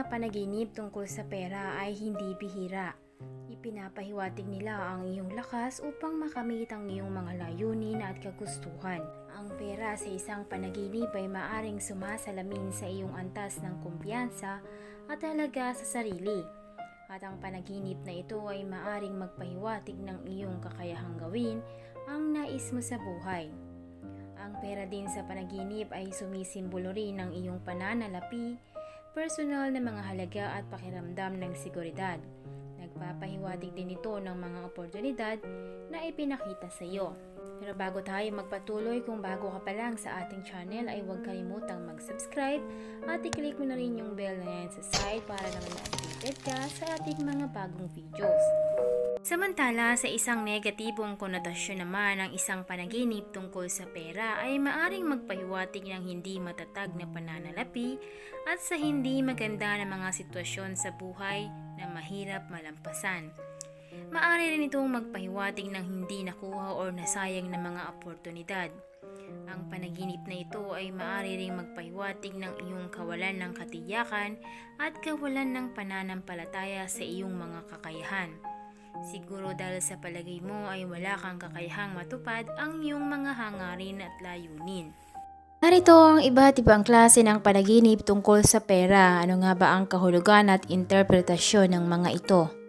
mga panaginip tungkol sa pera ay hindi bihira. Ipinapahiwatig nila ang iyong lakas upang makamit ang iyong mga layunin at kagustuhan. Ang pera sa isang panaginip ay maaring sumasalamin sa iyong antas ng kumpiyansa at halaga sa sarili. At ang panaginip na ito ay maaring magpahiwatig ng iyong kakayahang gawin ang nais mo sa buhay. Ang pera din sa panaginip ay sumisimbolo rin ng iyong pananalapi, personal na mga halaga at pakiramdam ng seguridad. Nagpapahiwatig din ito ng mga oportunidad na ipinakita sa iyo. Pero bago tayo magpatuloy, kung bago ka pa lang sa ating channel ay huwag kalimutang mag-subscribe at i-click mo na rin yung bell na yan sa side para naman na-updated ka sa ating mga bagong videos. Samantala, sa isang negatibong konotasyon naman ng isang panaginip tungkol sa pera ay maaring magpahiwatig ng hindi matatag na pananalapi at sa hindi maganda na mga sitwasyon sa buhay na mahirap malampasan. Maaari rin itong magpahiwatig ng hindi nakuha o nasayang na mga oportunidad. Ang panaginip na ito ay maaari ring magpahiwatig ng iyong kawalan ng katiyakan at kawalan ng pananampalataya sa iyong mga kakayahan. Siguro dahil sa palagay mo ay wala kang kakayahang matupad ang iyong mga hangarin at layunin. Narito ang iba't ibang klase ng panaginip tungkol sa pera. Ano nga ba ang kahulugan at interpretasyon ng mga ito?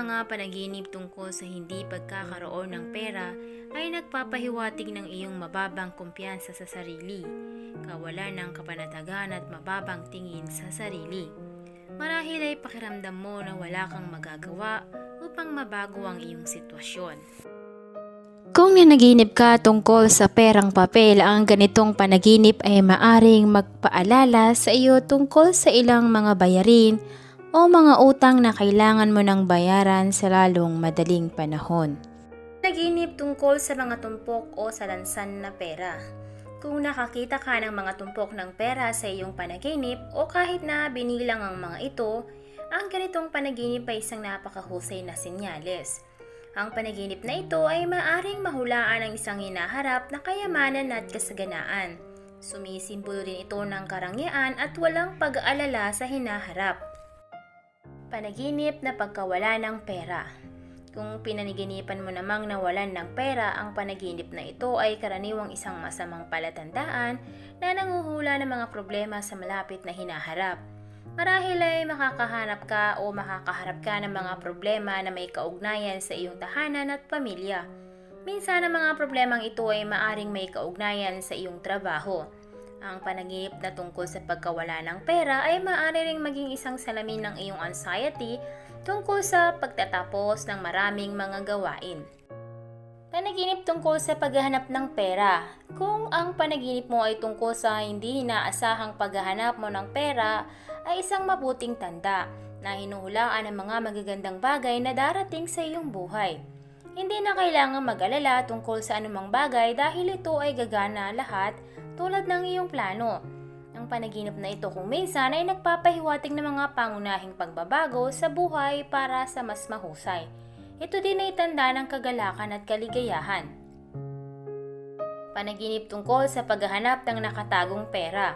Mga panaginip tungkol sa hindi pagkakaroon ng pera ay nagpapahiwatig ng iyong mababang kumpiyansa sa sarili, kawalan ng kapanatagan at mababang tingin sa sarili. Marahil ay pakiramdam mo na wala kang magagawa upang mabago ang iyong sitwasyon. Kung nanaginip ka tungkol sa perang papel, ang ganitong panaginip ay maaring magpaalala sa iyo tungkol sa ilang mga bayarin o mga utang na kailangan mo ng bayaran sa lalong madaling panahon. Naginip tungkol sa mga tumpok o salansan na pera. Kung nakakita ka ng mga tumpok ng pera sa iyong panaginip o kahit na binilang ang mga ito, ang ganitong panaginip ay isang napakahusay na senyales. Ang panaginip na ito ay maaring mahulaan ng isang hinaharap na kayamanan at kasaganaan. Sumisimbolo din ito ng karangyaan at walang pag-aalala sa hinaharap. Panaginip na pagkawala ng pera. Kung pinaniginipan mo namang nawalan ng pera, ang panaginip na ito ay karaniwang isang masamang palatandaan na nanguhula ng mga problema sa malapit na hinaharap. Marahil ay makakahanap ka o makakaharap ka ng mga problema na may kaugnayan sa iyong tahanan at pamilya. Minsan ang mga problemang ito ay maaring may kaugnayan sa iyong trabaho. Ang panaginip na tungkol sa pagkawala ng pera ay maaari ring maging isang salamin ng iyong anxiety tungkol sa pagtatapos ng maraming mga gawain. Panaginip tungkol sa paghahanap ng pera. Kung ang panaginip mo ay tungkol sa hindi inaasahang paghahanap mo ng pera, ay isang mabuting tanda na hinuhulaan ng mga magagandang bagay na darating sa iyong buhay. Hindi na kailangan mag-alala tungkol sa anumang bagay dahil ito ay gagana lahat tulad ng iyong plano. Ang panaginip na ito kung minsan ay nagpapahiwatig ng mga pangunahing pagbabago sa buhay para sa mas mahusay. Ito din ay tanda ng kagalakan at kaligayahan. Panaginip tungkol sa paghahanap ng nakatagong pera.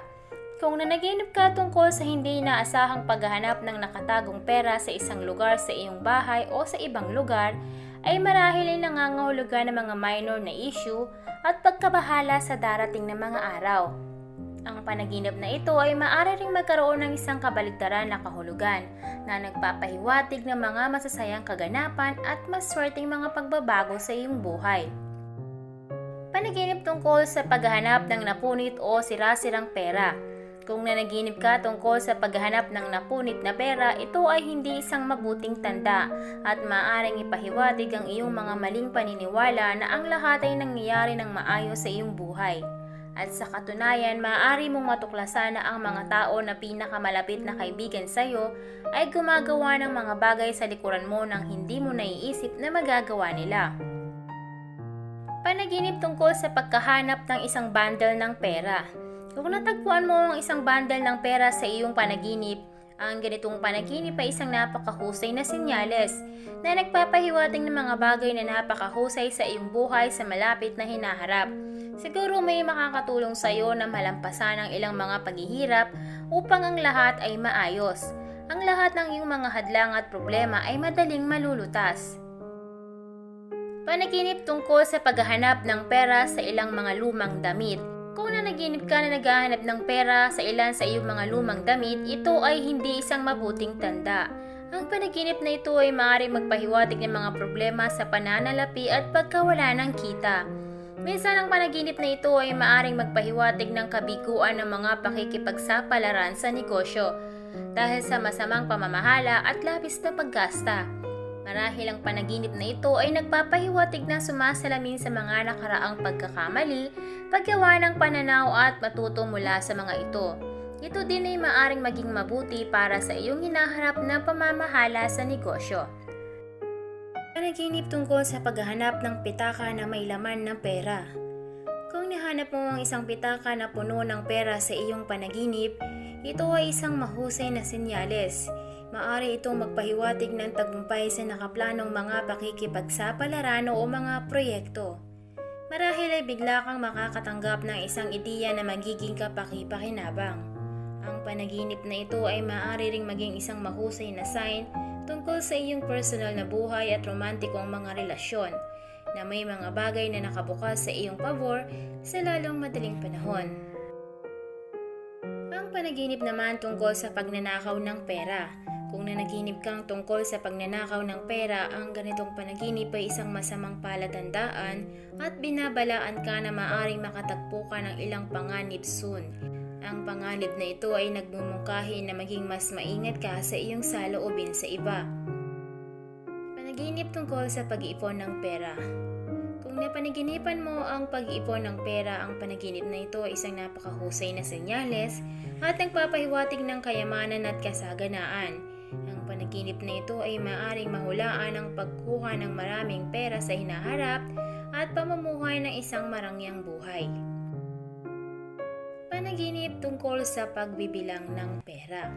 Kung nanaginip ka tungkol sa hindi inaasahang paghahanap ng nakatagong pera sa isang lugar sa iyong bahay o sa ibang lugar, ay marahil ay nangangahulugan ng mga minor na issue at pagkabahala sa darating na mga araw. Ang panaginip na ito ay maaari ring magkaroon ng isang kabaligtaran na kahulugan na nagpapahiwatig ng mga masasayang kaganapan at maswerteng mga pagbabago sa iyong buhay. Panaginip tungkol sa paghahanap ng napunit o sira-sirang pera. Kung nanaginip ka tungkol sa paghahanap ng napunit na pera, ito ay hindi isang mabuting tanda at maaaring ipahiwatig ang iyong mga maling paniniwala na ang lahat ay nangyayari ng maayos sa iyong buhay. At sa katunayan, maaari mong matuklasan na ang mga tao na pinakamalapit na kaibigan sa iyo ay gumagawa ng mga bagay sa likuran mo nang hindi mo naiisip na magagawa nila. Panaginip tungkol sa pagkahanap ng isang bundle ng pera. Kung natagpuan mo ang isang bundle ng pera sa iyong panaginip, ang ganitong panaginip ay isang napakahusay na senyales na nagpapahiwating ng mga bagay na napakahusay sa iyong buhay sa malapit na hinaharap. Siguro may makakatulong sa iyo na malampasan ang ilang mga paghihirap upang ang lahat ay maayos. Ang lahat ng iyong mga hadlang at problema ay madaling malulutas. Panaginip tungkol sa paghahanap ng pera sa ilang mga lumang damit. Kung nanaginip ka na naghahanap ng pera sa ilan sa iyong mga lumang damit, ito ay hindi isang mabuting tanda. Ang panaginip na ito ay maaaring magpahiwatig ng mga problema sa pananalapi at pagkawala ng kita. Minsan ang panaginip na ito ay maaaring magpahiwatig ng kabiguan ng mga pakikipagsapalaran sa negosyo dahil sa masamang pamamahala at labis na paggasta. Marahil ang panaginip na ito ay nagpapahiwatig na sumasalamin sa mga nakaraang pagkakamali, paggawa ng pananaw at matuto mula sa mga ito. Ito din ay maaring maging mabuti para sa iyong hinaharap na pamamahala sa negosyo. Panaginip tungkol sa paghahanap ng pitaka na may laman ng pera. Kung nahanap mo ang isang pitaka na puno ng pera sa iyong panaginip, ito ay isang mahusay na senyales. Maari itong magpahiwatig ng tagumpay sa nakaplanong mga pakikipagsapalaran o mga proyekto. Marahil ay bigla kang makakatanggap ng isang ideya na magiging kapakipakinabang. Ang panaginip na ito ay maaari ring maging isang mahusay na sign tungkol sa iyong personal na buhay at romantikong mga relasyon na may mga bagay na nakabukas sa iyong pabor sa lalong madaling panahon. Ang panaginip naman tungkol sa pagnanakaw ng pera. Kung nanaginip kang tungkol sa pagnanakaw ng pera, ang ganitong panaginip ay isang masamang palatandaan at binabalaan ka na maaring makatagpo ka ng ilang panganib soon. Ang panganib na ito ay nagmumungkahi na maging mas maingat ka sa iyong saloobin sa iba. Panaginip tungkol sa pag-iipon ng pera. Kung napanaginipan mo ang pag-iipon ng pera, ang panaginip na ito ay isang napakahusay na senyales at nagpapahiwatig ng kayamanan at kasaganaan. Panaginip na ito ay maaring mahulaan ang pagkuha ng maraming pera sa hinaharap at pamumuhay ng isang marangyang buhay. Panaginip tungkol sa pagbibilang ng pera.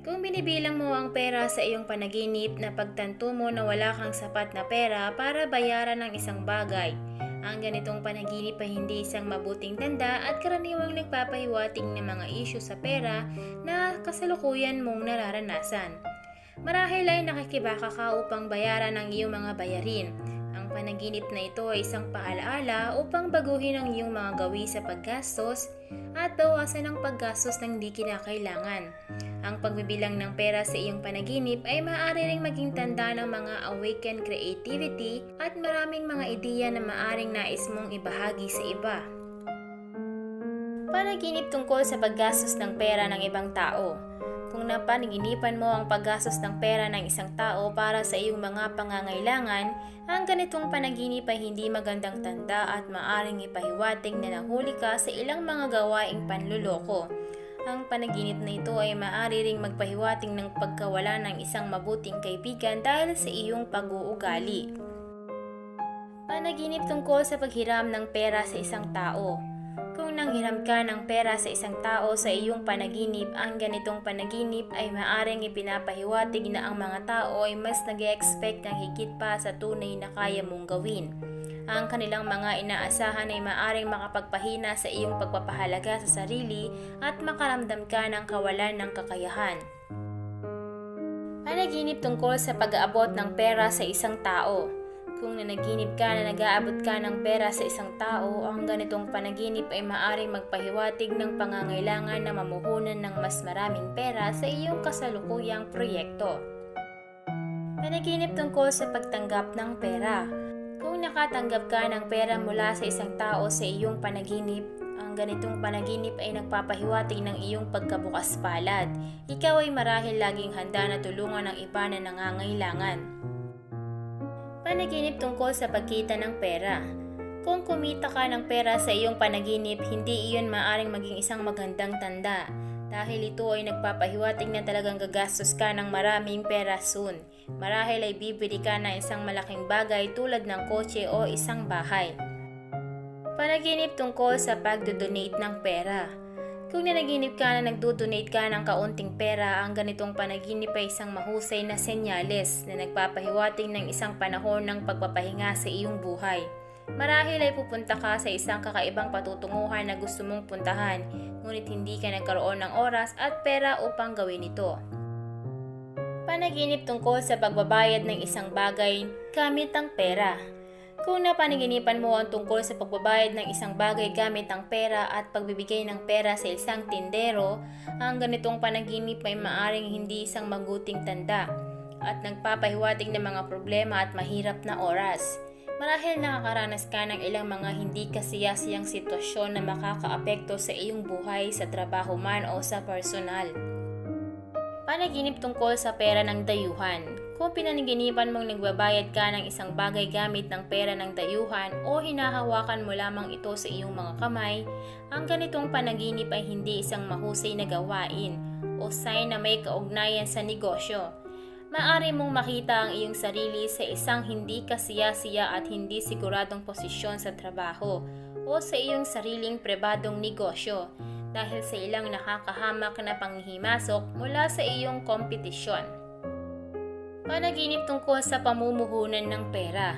Kung binibilang mo ang pera sa iyong panaginip na pagtanto mo na wala kang sapat na pera para bayaran ng isang bagay, ang ganitong panaginip ay hindi isang mabuting tanda at karaniwang nagpapahiwating ng mga isyu sa pera na kasalukuyan mong nararanasan. Marahil ay nakikibaka ka upang bayaran ang iyong mga bayarin. Ang panaginip na ito ay isang paalaala upang baguhin ang iyong mga gawi sa paggastos at bawasan ang paggastos ng di kinakailangan. Ang pagbibilang ng pera sa iyong panaginip ay maaari ring maging tanda ng mga awakened creativity at maraming mga ideya na maaring nais mong ibahagi sa iba. Panaginip tungkol sa paggastos ng pera ng ibang tao. Kung napanaginipan mo ang paggastos ng pera ng isang tao para sa iyong mga pangangailangan, ang ganitong panaginip ay hindi magandang tanda at maaring ipahiwatig na nahuli ka sa ilang mga gawaing panluloko. Ang panaginip na ito ay maaari ring magpahiwating ng pagkawala ng isang mabuting kaibigan dahil sa iyong pag-uugali. Panaginip tungkol sa paghiram ng pera sa isang tao. Kung nanghiram ka ng pera sa isang tao sa iyong panaginip, ang ganitong panaginip ay maaring ipinapahiwatig na ang mga tao ay mas nag expect ng higit pa sa tunay na kaya mong gawin. Ang kanilang mga inaasahan ay maaring makapagpahina sa iyong pagpapahalaga sa sarili at makaramdam ka ng kawalan ng kakayahan. Panaginip tungkol sa pag-aabot ng pera sa isang tao. Kung nanaginip ka na nag-aabot ka ng pera sa isang tao, ang ganitong panaginip ay maaring magpahiwatig ng pangangailangan na mamuhunan ng mas maraming pera sa iyong kasalukuyang proyekto. Panaginip tungkol sa pagtanggap ng pera. Kung nakatanggap ka ng pera mula sa isang tao sa iyong panaginip, ang ganitong panaginip ay nagpapahiwatig ng iyong pagkabukas palad. Ikaw ay marahil laging handa na tulungan ng iba na nangangailangan. Panaginip tungkol sa pagkita ng pera. Kung kumita ka ng pera sa iyong panaginip, hindi iyon maaring maging isang magandang tanda dahil ito ay nagpapahiwatig na talagang gagastos ka ng maraming pera soon. Marahil ay bibili ka ng isang malaking bagay tulad ng kotse o isang bahay. Panaginip tungkol sa pagdodonate ng pera. Kung nanaginip ka na nagdodonate ka ng kaunting pera, ang ganitong panaginip ay isang mahusay na senyales na nagpapahiwating ng isang panahon ng pagpapahinga sa iyong buhay. Marahil ay pupunta ka sa isang kakaibang patutunguhan na gusto mong puntahan, ngunit hindi ka nagkaroon ng oras at pera upang gawin ito. Panaginip tungkol sa pagbabayad ng isang bagay gamit ang pera. Kung napanaginipan mo ang tungkol sa pagbabayad ng isang bagay gamit ang pera at pagbibigay ng pera sa isang tindero, ang ganitong panaginip ay maaring hindi isang maguting tanda at nagpapahiwatig ng mga problema at mahirap na oras. Marahil nakakaranas ka ng ilang mga hindi kasiyasiyang sitwasyon na makakaapekto sa iyong buhay sa trabaho man o sa personal. Panaginip tungkol sa pera ng dayuhan. Kung pinanaginipan mong nagbabayad ka ng isang bagay gamit ng pera ng dayuhan o hinahawakan mo lamang ito sa iyong mga kamay, ang ganitong panaginip ay hindi isang mahusay na gawain o sign na may kaugnayan sa negosyo. Maari mong makita ang iyong sarili sa isang hindi kasiya-siya at hindi siguradong posisyon sa trabaho o sa iyong sariling pribadong negosyo dahil sa ilang nakakahamak na panghihimasok mula sa iyong kompetisyon. Panaginip tungkol sa pamumuhunan ng pera.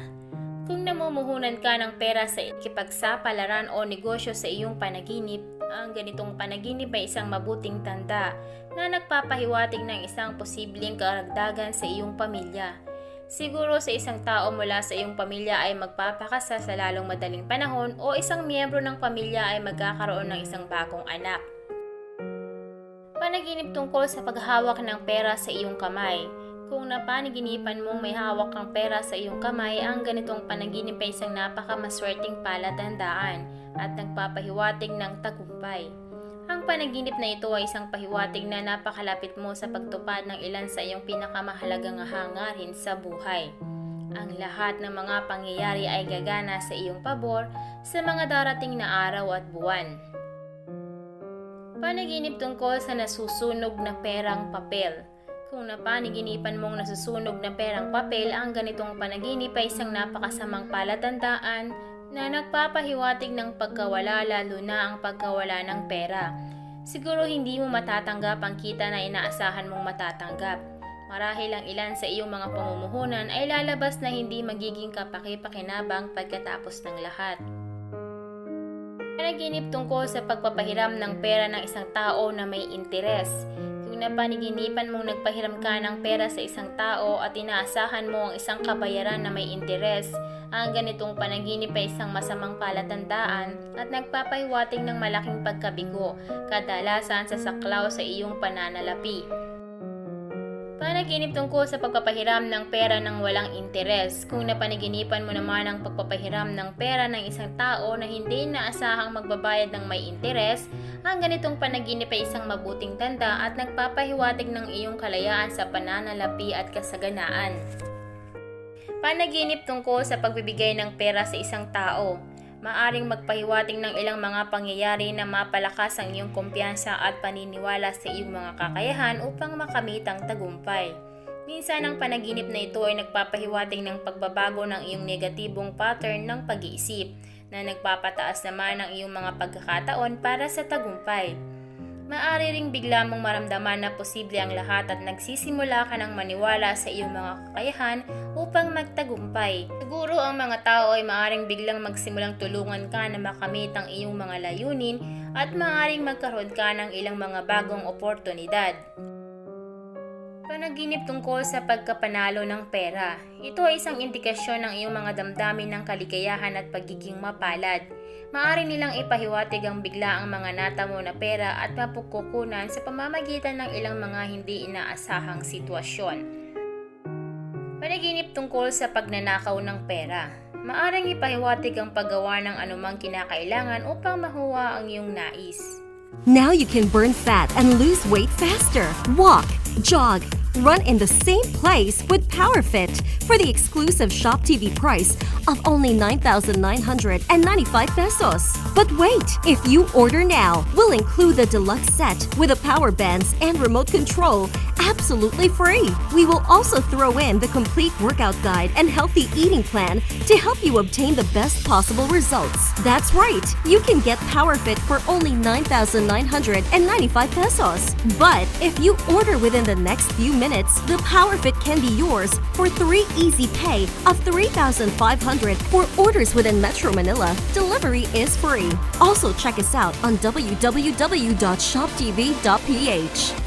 Kung namumuhunan ka ng pera sa ikipagsapalaran o negosyo sa iyong panaginip, ang ganitong panaginip ay isang mabuting tanda na nagpapahiwatig ng isang posibleng karagdagan sa iyong pamilya. Siguro sa isang tao mula sa iyong pamilya ay magpapakasa sa lalong madaling panahon o isang miyembro ng pamilya ay magkakaroon ng isang bagong anak. Panaginip tungkol sa paghawak ng pera sa iyong kamay. Kung napanaginipan mong may hawak kang pera sa iyong kamay, ang ganitong panaginip ay isang napakamaswerteng palatandaan at nagpapahiwatig ng tagumpay. Ang panaginip na ito ay isang pahiwatig na napakalapit mo sa pagtupad ng ilan sa iyong pinakamahalagang hangarin sa buhay. Ang lahat ng mga pangyayari ay gagana sa iyong pabor sa mga darating na araw at buwan. Panaginip tungkol sa nasusunog na perang papel. Kung napanaginipan mong nasusunog na perang papel, ang ganitong panaginip ay isang napakasamang palatandaan na nagpapahiwatig ng pagkawala lalo na ang pagkawala ng pera. Siguro hindi mo matatanggap ang kita na inaasahan mong matatanggap. Marahil ang ilan sa iyong mga pamumuhunan ay lalabas na hindi magiging kapaki-pakinabang pagkatapos ng lahat. Panaginip tungkol sa pagpapahiram ng pera ng isang tao na may interes. Kung napaniginipan mong nagpahiram ka ng pera sa isang tao at inaasahan mo ang isang kabayaran na may interes, ang ganitong panaginip ay isang masamang palatandaan at nagpapahiwatig ng malaking pagkabigo, kadalasan sa saklaw sa iyong pananalapi. Panaginip tungkol sa pagpapahiram ng pera ng walang interes. Kung napanaginipan mo naman ang pagpapahiram ng pera ng isang tao na hindi inaasahang magbabayad ng may interes, ang ganitong panaginip ay isang mabuting tanda at nagpapahiwatig ng iyong kalayaan sa pananalapi at kasaganaan. Panaginip tungkol sa pagbibigay ng pera sa isang tao. Maaring magpahiwating ng ilang mga pangyayari na mapalakas ang iyong kumpiyansa at paniniwala sa iyong mga kakayahan upang makamit ang tagumpay. Minsan ang panaginip na ito ay nagpapahiwating ng pagbabago ng iyong negatibong pattern ng pag-iisip na nagpapataas naman ng iyong mga pagkakataon para sa tagumpay. Maari ring bigla mong maramdaman na posible ang lahat at nagsisimula ka ng maniwala sa iyong mga kakayahan upang magtagumpay. Siguro ang mga tao ay maaring biglang magsimulang tulungan ka na makamit ang iyong mga layunin at maaring magkaroon ka ng ilang mga bagong oportunidad. Panaginip tungkol sa pagkapanalo ng pera. Ito ay isang indikasyon ng iyong mga damdamin ng kaligayahan at pagiging mapalad. Maaari nilang ipahiwatig ang bigla ang mga natamo na pera at mapukukunan sa pamamagitan ng ilang mga hindi inaasahang sitwasyon. Panaginip tungkol sa pagnanakaw ng pera. Maaring ipahiwatig ang paggawa ng anumang kinakailangan upang mahuwa ang iyong nais. Now you can burn fat and lose weight faster. Walk, jog, run in the same place with PowerFit for the exclusive Shop TV price of only 9,995 pesos. But wait, if you order now, we'll include the deluxe set with the power bands and remote control absolutely free. We will also throw in the complete workout guide and healthy eating plan to help you obtain the best possible results. That's right, you can get PowerFit for only 9,995 pesos. But if you order within the next few minutes, minutes, the PowerFit can be yours for three easy pay of 3,500 for orders within Metro Manila. Delivery is free. Also check us out on www.shoptv.ph.